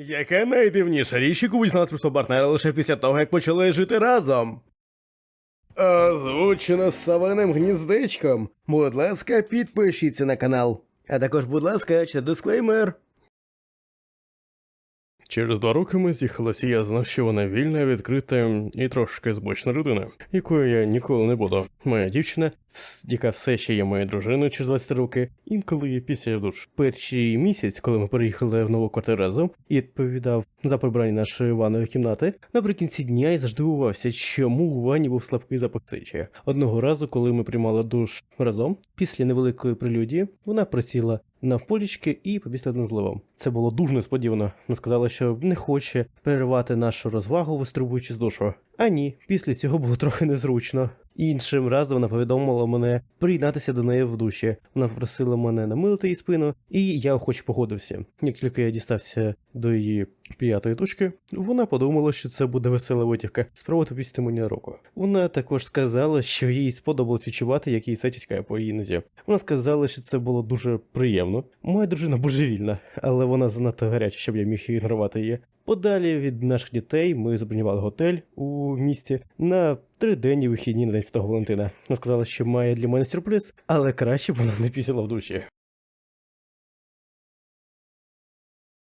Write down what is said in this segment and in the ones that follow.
Яка найдивніша річ, яку ви дізналися про партнера лише після того, як почали жити разом? Озвучено з совиним гніздечком. Будь ласка, підпишіться на канал. А також, будь ласка, читайте дисклеймер. Через два роки ми з'їхалися, і я знав, що вона вільна, відкрита і трошки збочна людина, якою я ніколи не буду. Моя дівчина, яка все ще є моєю дружиною через 20 років, інколи після душ. Перший місяць, коли ми переїхали в нову квартиру разом, і відповідав за прибирання нашої ванної кімнати, наприкінці дня я завжди дивувався, чому у ванні був слабкий запах сечі. Одного разу, коли ми приймали душ разом, після невеликої прелюдії, вона присіла навполічки і побісти над зливом. Це було дуже несподівано. Вона сказала, що не хоче перервати нашу розвагу, виструбуючи з душу. А ні, після цього було трохи незручно. Іншим разом вона повідомила мене приєднатися до неї в душі. Вона попросила мене намилити її спину, і я охоче погодився. Як тільки я дістався до її п'ятої точки, вона подумала, що це буде весела витівка. Спробувати пісти мені руку. Вона також сказала, що їй сподобалось відчувати, як її сечі тікає по її нозі. Вона сказала, що це було дуже приємно. Моя дружина божевільна, але вона занадто гаряча, щоб я міг ігнорувати її. Подалі від наших дітей ми забронювали готель у місті на триденні вихідні на День Святого Валентина. Вона сказала, що має для мене сюрприз, але краще б вона не пісяла в душі.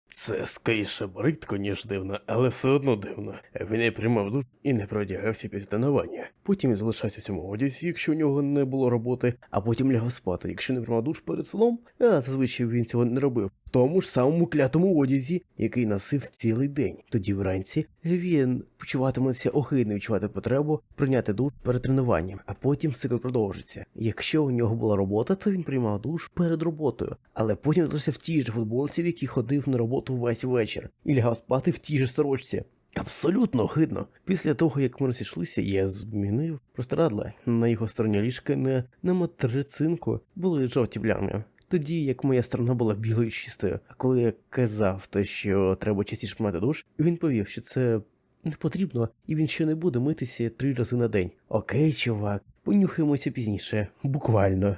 Це скоріше бридко, ніж дивно, але все одно дивно. Він не приймав душ і не продягався після тренування. Потім залишався в цьому одязі, якщо у нього не було роботи, а потім лягав спати, якщо не приймав душ перед сном, а зазвичай він цього не робив. Тому ж самому клятому одязі, який носив цілий день. Тоді вранці він почуватиметься огидно відчувати потребу прийняти душ перед тренуванням, а потім цикл продовжиться. Якщо у нього була робота, то він приймав душ перед роботою, але потім залишився в тій ж футболці, в якій ходив на роботу весь вечір, і лягав спати в тій же сорочці. Абсолютно огидно. Після того, як ми розійшлися, я змінив простирадла. На його стороні ліжка не на матрицинку були жовті плями. Тоді як моя сторона була білою чистою, а коли я казав то, що треба частіше мати душ, він повів, що це не потрібно, і він ще не буде митися три рази на день. Окей, чувак, понюхаємося пізніше, буквально.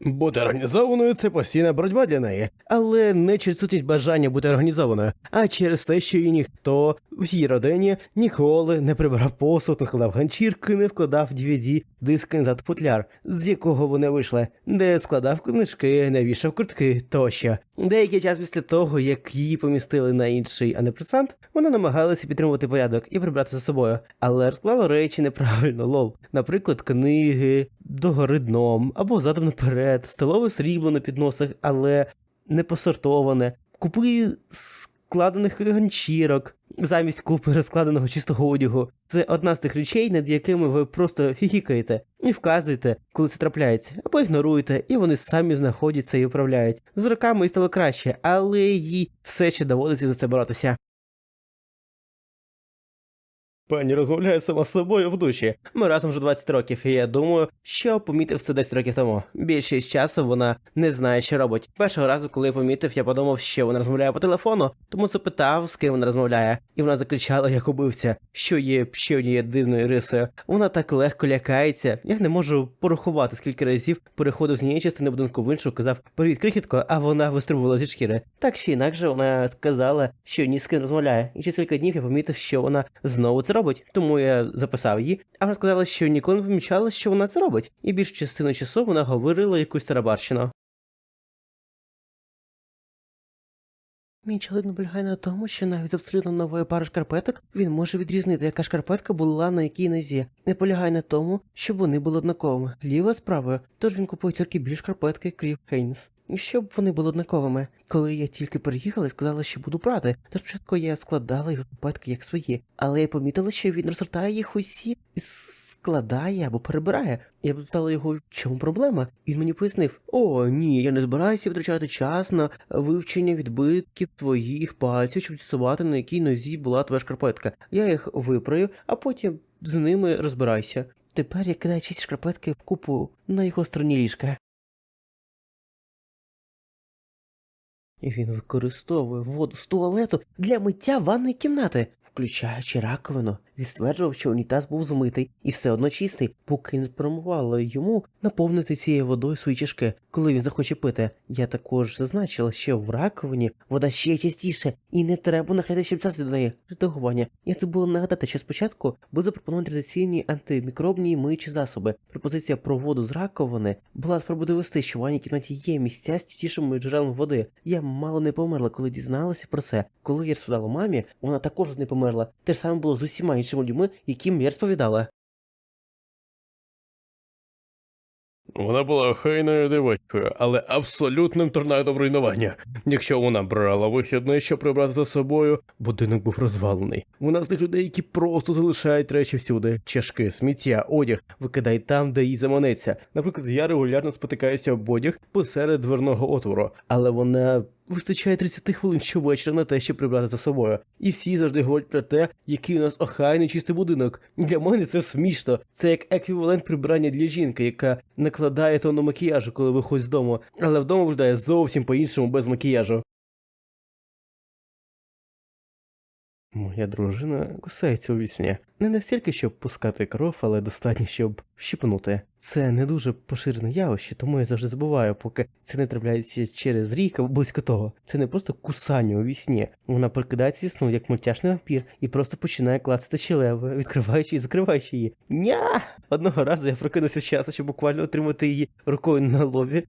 Бути організованою це постійна боротьба для неї, але не через сутність бажання бути організованою, а через те, що її ніхто в її родині ніколи не прибирав посуд, не складав ганчірки, не вкладав DVD, диски назад футляр, з якого вони вийшли, де складав книжки, не вішав куртки тощо. Деякий час після того, як її помістили на інший анепресант, вона намагалася підтримувати порядок і прибрати за собою, але розклала речі неправильно, лол. Наприклад, книги догори дном або задом наперед, столове срібло на підносах, але не посортоване, купи складених ганчірок замість купи розкладеного чистого одягу. Це одна з тих речей, над якими ви просто хіхікаєте і вказуєте, коли це трапляється, або ігноруєте, і вони самі знаходяться і управляють. З роками їй стало краще, але їй все ще доводиться за це боротися. Пані розмовляє сама з собою в душі. Ми разом вже 20 років, і я думаю, що помітив це 10 років тому. Більшість часу вона не знає, що робить. Першого разу, коли я помітив, я подумав, що вона розмовляє по телефону, тому запитав, з ким вона розмовляє, і вона закричала, як убивця, що є ще однією дивною рисою. Вона так легко лякається. Я не можу порахувати, скільки разів переходив з однієї частини будинку в іншу, казав Привіт, крихітко, а вона вистрибувала зі шкіри. Так чи інакше вона сказала, що ні з ким розмовляє. І через кілька днів я помітив, що вона знову це робить, тому я записав її, а вона сказала, що ніколи не помічала, що вона це робить, і більшу частину часу вона говорила якусь тарабарщину. Мій чоловік наполягає на тому, що навіть з абсолютно нової пари шкарпеток він може відрізнити, яка шкарпетка була на якій нозі. Не полягає на тому, щоб вони були однаковими, ліва з правою, тож він купує тільки більш шкарпетки, крім Хейнс. Щоб вони були однаковими. Коли я тільки переїхала і сказала, що буду прати, то спочатку я складала його шкарпетки як свої, але я помітила, що він розгортає їх усі і складає або перебирає. Я питала його, в чому проблема? Він мені пояснив: О, ні, я не збираюся витрачати час на вивчення відбитків твоїх пальців, щоб з'ясувати, на якій нозі була твоя шкарпетка. Я їх випраю, а потім з ними розбирайся. Тепер я кидаю чисті шкарпетки в купу на його стороні ліжка. І він використовує воду з туалету для миття ванної кімнати, включаючи раковину. Він стверджував, що унітаз був змитий і все одно чистий, поки не спрямувала йому наповнити цією водою свої чашки, коли він захоче пити. Я також зазначила, що в раковині вода ще частіше, і не треба нахляти щоб до неї редагування. Я забула нагадати, що спочатку були запропоновані традиційні антимікробні миючі засоби. Пропозиція про воду з раковини була спроба довести, що в ванній кімнаті є місця з чистішими джерелами води. Я мало не померла, коли дізналася про це. Коли я розповідала мамі, вона також не померла. Те ж саме було з усіма іншими людьми, яким я розповідала. Вона була охайною дівочкою, але абсолютним торнадом руйнування. Якщо вона брала вихідний, щоб прибрати за собою, будинок був розвалений. Вона з тих людей, які просто залишають речі всюди: чашки, сміття, одяг, викидають там, де їй заманеться. Наприклад, я регулярно спотикаюся об одяг посеред дверного отвору, але вона. Вистачає 30 хвилин щовечора на те, щоб прибрати за собою. І всі завжди говорять про те, який у нас охайний чистий будинок. Для мене це смішно. Це як еквівалент прибирання для жінки, яка накладає тонну макіяжу, коли виходить з дому, але вдома виглядає зовсім по-іншому без макіяжу. Моя дружина кусається у вісні. Не настільки, щоб пускати кров, але достатньо, щоб щипнути. Це не дуже поширене явище, тому я завжди забуваю, поки це не трапляється через рік або близько того. Це не просто кусання у вісні. Вона прокидається зі сну, як мультяшний вампір, і просто починає клацати щелеви, відкриваючи і закриваючи її. Ня! Одного разу я прокинувся вчасно, щоб буквально отримати її рукою на лобі.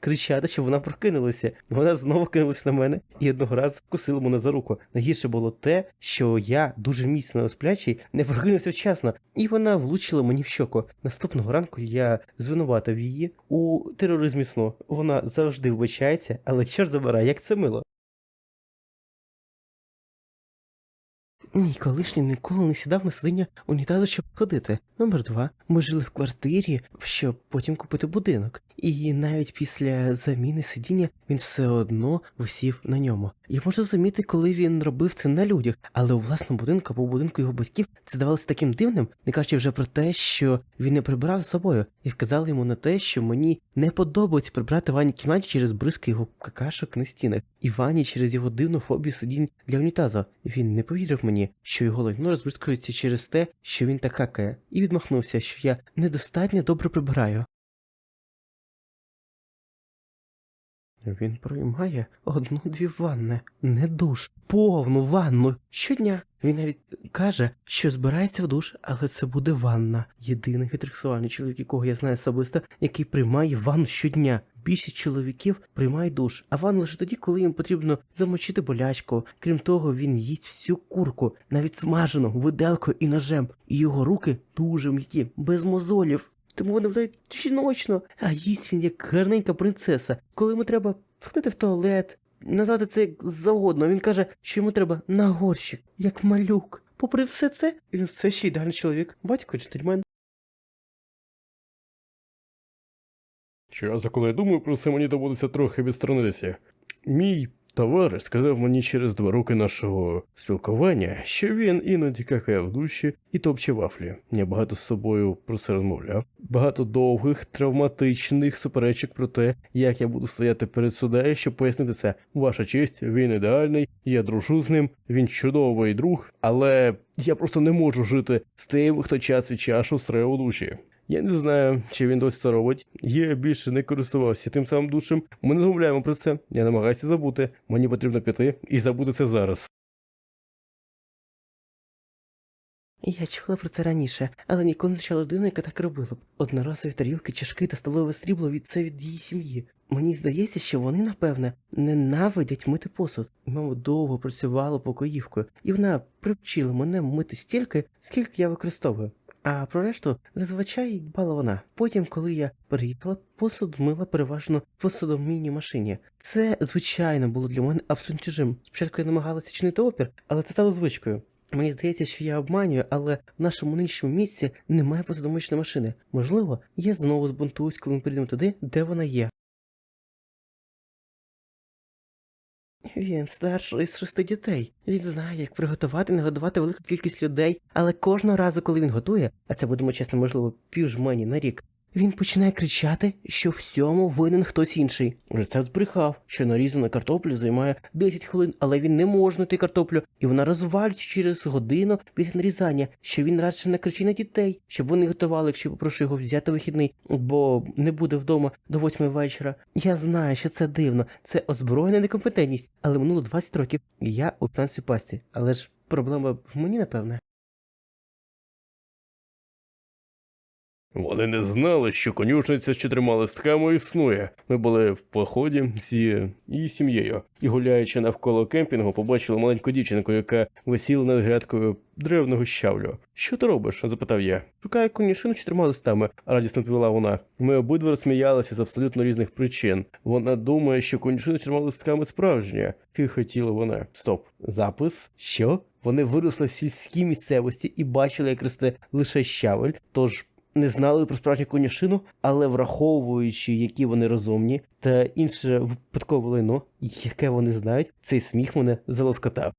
Кричати, що вона прокинулася. Вона знову кинулась на мене і одного разу вкусила мене за руку. Найгірше було те, що я дуже міцно сплячий, не прокинувся вчасно, і вона влучила мені в щоку. Наступного ранку я звинуватив її у тероризмі сну. Вона завжди вбачається, але чорт забирай, як це мило. Мій колишній ніколи не сідав на сидіння унітазу, щоб ходити. Номер два. Ми жили в квартирі, щоб потім купити будинок. І навіть після заміни сидіння він все одно висів на ньому. Я можу зрозуміти, коли він робив це на людях, але у власному будинку або у будинку його батьків це здавалося таким дивним, не кажучи вже про те, що він не прибирав за собою, і вказали йому на те, що мені не подобається прибирати в ванній кімнаті через бризки його какашок на стінах, і ванні через його дивну фобію сидінь для унітазу. Він не повірив мені, що його лайно розбризкується через те, що він так какає, і відмахнувся, що я недостатньо добре прибираю. Він приймає одну-дві ванни, не душ, повну ванну щодня. Він навіть каже, що збирається в душ, але це буде ванна. Єдиний гетеросексуальний чоловік, якого я знаю особисто, який приймає ванну щодня. Більшість чоловіків приймають душ, а ванну лише тоді, коли їм потрібно замочити болячку. Крім того, він їсть всю курку, навіть смажену, виделкою і ножем, і його руки дуже м'які, без мозолів. Тому вони виглядають жіночно, а їсть він як гарненька принцеса. Коли йому треба сходити в туалет, назвати це як завгодно, він каже, що йому треба на горщик, як малюк. Попри все це, він все ще ідеальний чоловік, батько джентльмен. Щоразу, коли я думаю про це, мені доводиться трохи відсторонитися. Мій товариш сказав мені через два роки нашого спілкування, що він іноді какає в душі і топче вафлі. Я багато з собою про це розмовляв. Багато довгих, травматичних суперечок про те, як я буду стояти перед суддею, щоб пояснити це. Ваша честь, він ідеальний, я дружу з ним, він чудовий друг, але я просто не можу жити з тим, хто час від часу стре у душі. Я не знаю, чи він досі це робить. Я більше не користувався тим самим душем. Ми не розмовляємо про це. Я намагаюся забути. Мені потрібно піти і забути це зараз. Я чула про це раніше, але ніколи не зустрічала людину, яка так робила б. Одноразові тарілки, чашки та столове срібло від це від її сім'ї. Мені здається, що вони, напевне, ненавидять мити посуд. Мама довго працювала покоївкою, і вона привчила мене мити стільки, скільки я використовую. А про решту зазвичай дбала вона. Потім, коли я переїхала, посуд мила переважно в посудомийній машині. Це, звичайно, було для мене абсолютно чужим. Спочатку я намагалася чинити опір, але це стало звичкою. Мені здається, що я обманюю, але в нашому нинішньому місці немає посудомичної машини. Можливо, я знову збунтуюсь, коли ми прийдемо туди, де вона є. Він старший із шести дітей. Він знає, як приготувати нагодувати велику кількість людей, але кожного разу, коли він готує, а це будемо чесно, можливо, півжмені на рік, Він починає кричати, що всьому винен хтось інший. Рецепт збрехав, що нарізана картоплю займає 10 хвилин, але він не може знайти картоплю, і вона розвалюється через годину після нарізання, що він радше не кричить на дітей, щоб вони готували, якщо попрошу його взяти вихідний, бо не буде вдома до восьми вечора. Я знаю, що це дивно, це озброєна некомпетентність, але минуло 20 років, і я у фінансовій пасті. Але ж проблема в мені, напевне. Вони не знали, що конюшниця з чотирма листками існує. Ми були в поході з її сім'єю, і гуляючи навколо кемпінгу, побачили маленьку дівчинку, яка висіла над грядкою древного щавлю. Що ти робиш? запитав я. Шукаю конюшину з чотирма листами, радісно відповіла вона. Ми обидва розсміялися з абсолютно різних причин. Вона думає, що конюшина чотирма листками справжня. Хихотіла вона. Стоп. Запис? Що? Вони виросли в сільській місцевості і бачили, як росте лише щавель, тож не знали про справжню конюшину, але враховуючи, які вони розумні, та інше випадкове лайно, яке вони знають, цей сміх мене залоскотав.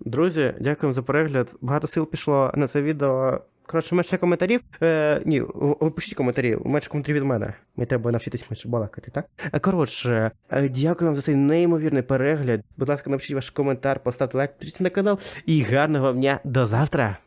Друзі, дякуємо за перегляд. Багато сил пішло на це відео. Коротше, менше коментарів. Е, ні, пишіть коментарі, менше коментарів від мене. Мені треба навчитись менше балакати, так? Е, Коротше, е, дякую вам за цей неймовірний перегляд. Будь ласка, напишіть ваш коментар, поставте лайк, підпишіться на канал і гарного вам дня до завтра!